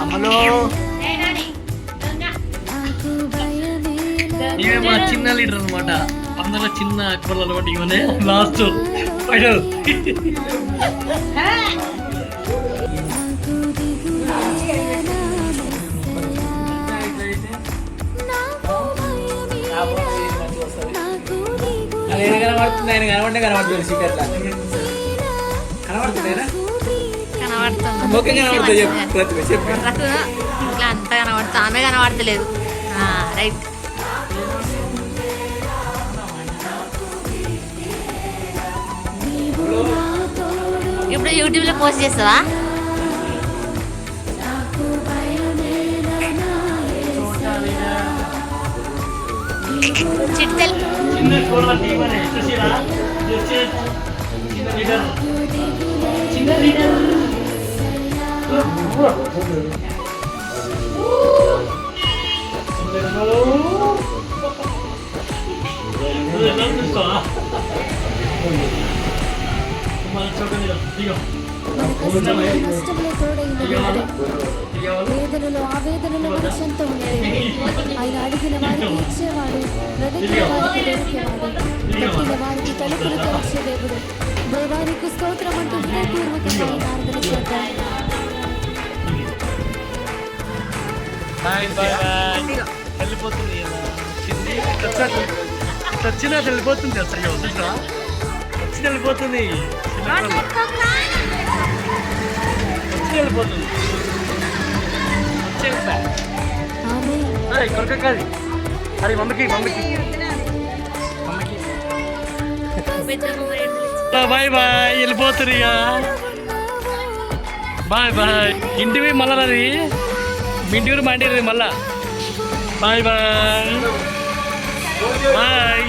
అమ్మలో. ఇవే మా చిన్న లీడర్ అనమాట అందరూ చిన్న అక్బర్లు అనమాట ఇవనే లాస్ట్ ఫైనల్ ఏం కనబడుతుంది ఆయన కనబడితే కనబడుతుంది సీట్ అట్లా ఇట్లా అంతా కనబడుతుంది. ఆమె కనబడతలేదు. రైట్. ఇప్పుడు యూట్యూబ్లో పోస్ట్ చేస్తావా? చిట్టెల్ వేదనలో ఆవేదనలో మనసంతో ఉండేవాడు ఆయన అడిగిన వారికి ఇచ్చేవాడు వెతికిన వారికి దొరికేవాడు తట్టిన వారికి తలుపులు తెరిచే దేవుడు దేవానికి వెళ్ళిపోతుంది ఇలా వెళ్ళిపోతుంది అసలు చూసా వచ్చి వెళ్ళిపోతుంది వచ్చి వెళ్ళిపోతుంది వచ్చి అరే కొరక కాదు అరే మమ్మకి మమ్మకి బాయ్ బాయ్ వెళ్ళిపోతురియా బాయ్ బాయ్. ఇంటివి మళ్ళా అది మీ ఇంటివి మళ్ళా. Bye bye. బాయ్.